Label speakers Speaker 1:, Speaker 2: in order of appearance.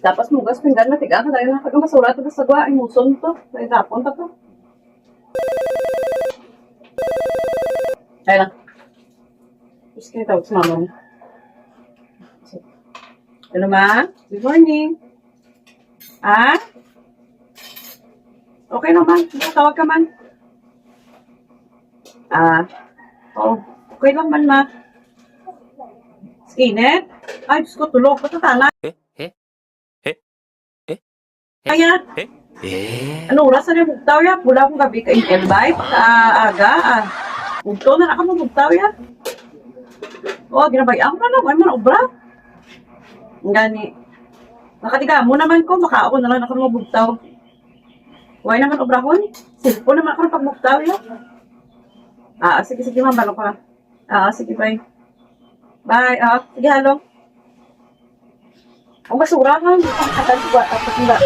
Speaker 1: Tapos mugas pinggan na tiga ka dahil nakakang basura ito sa gwa. Ay muson to. Ay tapon pa to. Ay lang. Tapos kayo tawag sa mama. Hello ma? Good morning. Ah? Okay naman. Tawag ka man. Ah. Oh. Okay lang man ma. Skinet? Ay, Diyos ko, tulog. Patatana.
Speaker 2: Eh? Eh? Eh?
Speaker 1: Kaya,
Speaker 2: Eh?
Speaker 1: ano oras na yung bugtaw ya? Pula akong gabi ka in-invite. Pagka-aga. Ah. Bugtaw na naka mo bugtaw ya. Oh, ginabayaan mo na lang. Ay mo na obra. Ang Gani. Nakatiga mo naman ko. Baka ako na lang ako mo bugtaw. Huwag naman obrahon. Silpo naman ako ng pagbugtaw ya. Ah, sige, sige, ma'am. Balo ka. Ah, sige, bye. Bye. Ah, sige, halo. Ang basura ha. Ang katal ko. Tapos nga.